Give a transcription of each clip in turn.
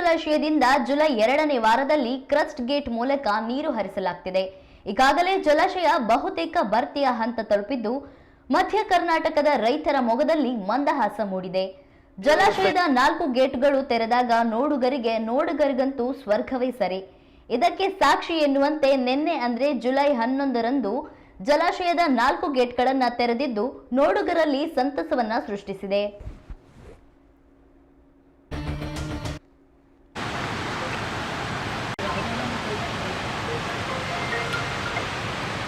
ಜಲಾಶಯದಿಂದ ಜುಲೈ ಎರಡನೇ ವಾರದಲ್ಲಿ ಕ್ರಸ್ಟ್ ಗೇಟ್ ಮೂಲಕ ನೀರು ಹರಿಸಲಾಗ್ತಿದೆ. ಈಗಾಗಲೇ ಜಲಾಶಯ ಬಹುತೇಕ ಭರ್ತಿಯ ಹಂತ ತಲುಪಿದ್ದು, ಮಧ್ಯ ಕರ್ನಾಟಕದ ರೈತರ ಮೊಗದಲ್ಲಿ ಮಂದಹಾಸ ಮೂಡಿದೆ. ಜಲಾಶಯದ ನಾಲ್ಕು ಗೇಟ್ಗಳು ತೆರೆದಾಗ ನೋಡುಗರಿಗೆ, ನೋಡುಗರಿಗಂತೂ ಸ್ವರ್ಗವೇ ಸರಿ. ಇದಕ್ಕೆ ಸಾಕ್ಷಿ ಎನ್ನುವಂತೆ ನಿನ್ನೆ ಅಂದ್ರೆ ಜುಲೈ ಹನ್ನೊಂದರಂದು ಜಲಾಶಯದ ನಾಲ್ಕು ಗೇಟ್ಗಳನ್ನ ತೆರೆದಿದ್ದು, ನೋಡುಗರಲ್ಲಿ ಸಂತಸವನ್ನ ಸೃಷ್ಟಿಸಿದೆ.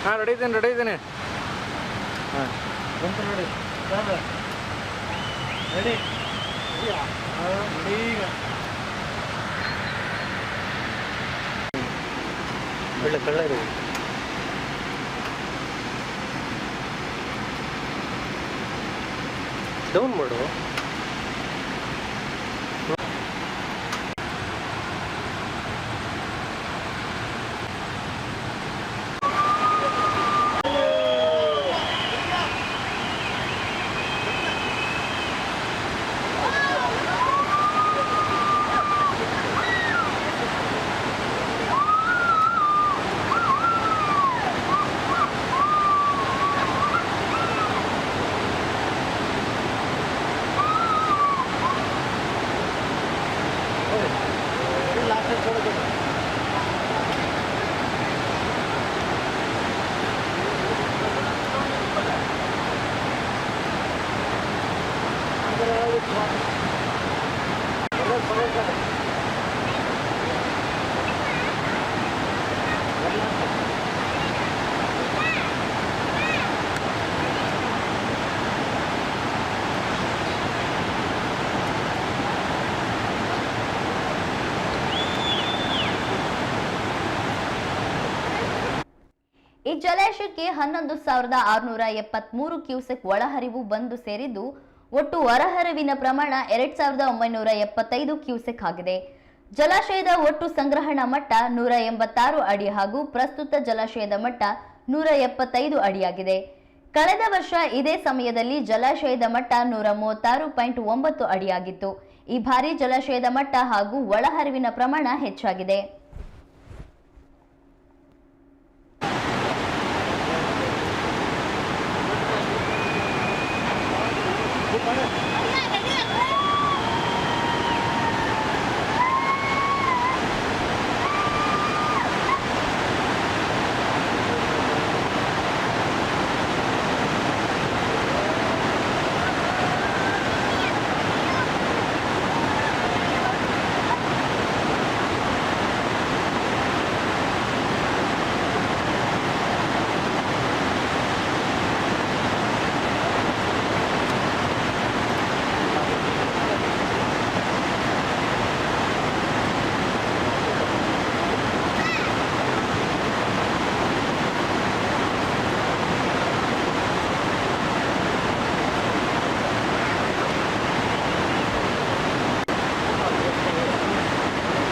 ಹಾಂ ರೆಡಿ ಇದ್ದೀನಿ ರೆಡಿ ಇದ್ದೀನಿ ಹಾಂ ಬಂತು ನೋಡಿ ಸರ್ ರೆಡಿ ರೆಡಿ ಈಗ ಒಳ್ಳೆ ಕಳ್ಳ ಇದೆ ಡೌನ್ ಮಾಡು ಈ ಜಲಾಶಯಕ್ಕೆ ಹನ್ನೊಂದು ಸಾವಿರದ ಆರುನೂರ ಎಪ್ಪತ್ಮೂರು ಕ್ಯೂಸೆಕ್ ಒಳಹರಿವು ಬಂದು ಸೇರಿದ್ದು ಒಟ್ಟು ಹೊರಹರಿವಿನ ಪ್ರಮಾಣ ಎರಡ್ ಸಾವಿರದ ಒಂಬೈನೂರ ಎಪ್ಪತ್ತೈದು ಕ್ಯೂಸೆಕ್ ಆಗಿದೆ. ಜಲಾಶಯದ ಒಟ್ಟು ಸಂಗ್ರಹಣಾ ಮಟ್ಟ ನೂರ ಎಂಬತ್ತಾರು ಅಡಿ ಹಾಗೂ ಪ್ರಸ್ತುತ ಜಲಾಶಯದ ಮಟ್ಟ ನೂರ ಎಪ್ಪತ್ತೈದು ಅಡಿಯಾಗಿದೆ. ಕಳೆದ ವರ್ಷ ಇದೇ ಸಮಯದಲ್ಲಿ ಜಲಾಶಯದ ಮಟ್ಟ ನೂರ ಮೂವತ್ತಾರು ಪಾಯಿಂಟ್ ಒಂಬತ್ತು ಅಡಿಯಾಗಿತ್ತು. ಈ ಬಾರಿ ಜಲಾಶಯದ ಮಟ್ಟ ಹಾಗೂ ಒಳಹರಿವಿನ ಪ್ರಮಾಣ ಹೆಚ್ಚಾಗಿದೆ. All right.